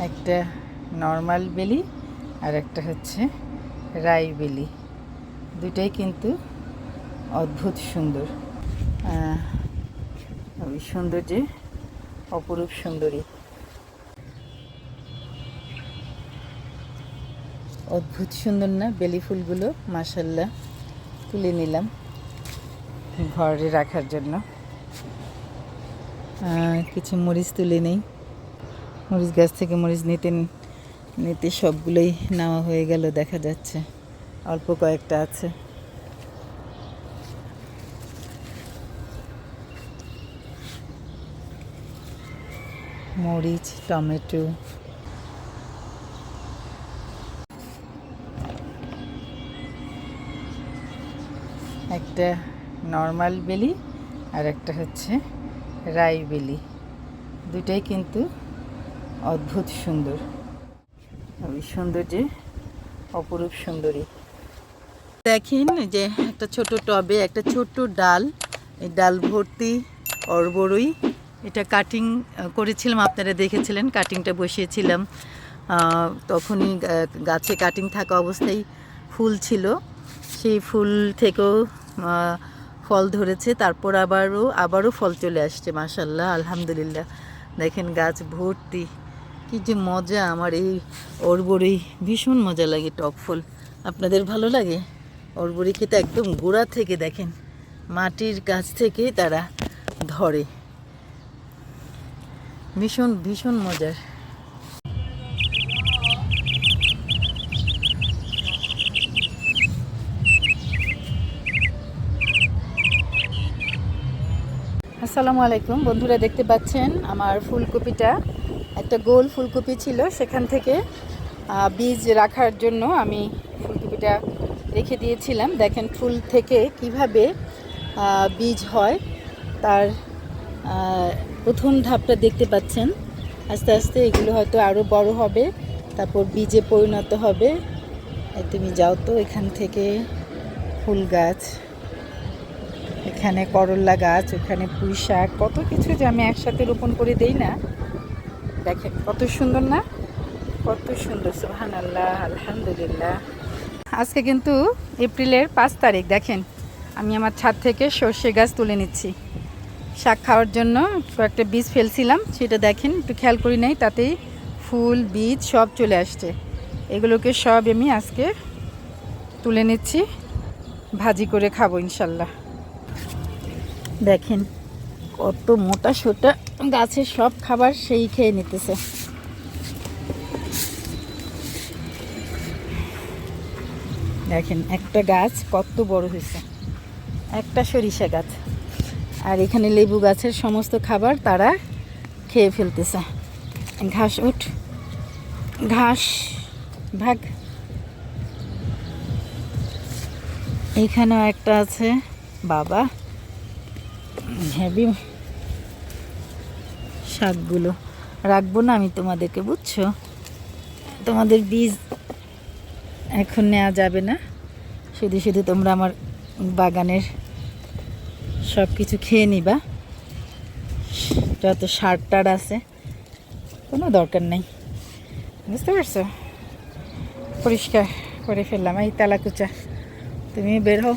একটা নর্মাল বেলি আর একটা হচ্ছে রাই বেলি। দুটাই কিন্তু অদ্ভুত সুন্দর। আহ, ওই সৌন্দর্যে অপরূপ সুন্দরী। অদ্ভুত সুন্দর না বেলি ফুলগুলো মাসাল্লাহ তুলে নিলাম ঘরে রাখার জন্য। কিছু মরিচ তুলে নেই। মরিচ গাছ থেকে মরিচ নিতে নিতে সবগুলোই নেওয়া হয়ে গেল, দেখা যাচ্ছে। অল্প কয়েকটা আছে। মরিচ, টমেটো। একটা নর্মাল বেলি আর একটা হচ্ছে রাই বেলি। দুটাই কিন্তু অদ্ভুত সুন্দর। ওই সৌন্দর্যে অপরূপ সুন্দরী। দেখেন যে একটা ছোট টবে একটা ছোট্ট ডাল, এই ডাল ভর্তি অরবরই। এটা কাটিং করেছিলাম, আপনারা দেখেছিলেন কাটিংটা বসিয়েছিলাম। তখনই গাছে কাটিং থাকা অবস্থায় ফুল ছিল। সেই ফুল থেকেও ফল ধরেছে। তারপর আবারও আবারও ফল চলে আসছে মাসাল্লাহ আলহামদুলিল্লাহ। দেখেন গাছ ভর্তি। কি যে মজা, আমার এই অরবরই ভীষণ মজা লাগে টক ফল। আপনাদের ভালো লাগে? অরবরি খেতে একদম গোড়া থেকে দেখেন, মাটির কাছ থেকে তারা ধরে। ভীষণ ভীষণ মজার। আসসালামু আলাইকুম। বন্ধুরা দেখতে পাচ্ছেন আমার ফুলকপিটা। একটা গোল ফুলকপি ছিল সেখান থেকে বীজ রাখার জন্য আমি ফুলকপিটা রেখে দিয়েছিলাম। দেখেন ফুল থেকে কীভাবে বীজ হয়, তার প্রথম ধাপটা দেখতে পাচ্ছেন। আস্তে আস্তে এগুলো হয়তো আরও বড় হবে, তারপর বীজে পরিণত হবে। তুমি যাও তো এখান থেকে ফুল গাছ। এখানে করল্লা গাছ ওখানে পুঁই শাক, কত কিছু যে আমি একসাথে রোপণ করে দেই না। দেখেন, কত সুন্দর না? কত সুন্দর সুহান আল্লাহ আলহামদুলিল্লাহ। আজকে কিন্তু এপ্রিলের পাঁচ তারিখ, দেখেন, আমি আমার ছাদ থেকে সর্ষে গাছ তুলে নিচ্ছি। শাক খাওয়ার জন্য কয়েকটা বীজ ফেলছিলাম, সেটা দেখেন, একটু খেয়াল করি নাই, তাতেই ফুল, বীজ সব চলে আসছে। এগুলোকে সব আমি আজকে তুলে নিচ্ছি, ভাজি করে খাব, ইনশাল্লাহ। দেখেন, কত মোটা সোটা গাছের সব খাবার সেই খেয়ে নিতেছে। দেখেন, একটা গাছ কত বড় হয়েছে। একটা সরিষা গাছ। আর এখানে লেবু গাছের সমস্ত খাবার তারা খেয়ে ফেলতেছে। ঘাস উঠ। ঘাস ভাগ। এখানেও একটা আছে, বাবা। হেভি শাকগুলো। রাখব না আমি তোমাদেরকে, বুঝছ? তোমাদের বীজ এখন নেওয়া যাবে না। শুধু শুধু তোমরা আমার বাগানের সব কিছু খেয়ে নিবা। যত সার টার আছে, কোনো দরকার নেই। বুঝতে পারছ? পরিষ্কার করে ফেললাম। এই তেলাকুচা, তুমি বের হও।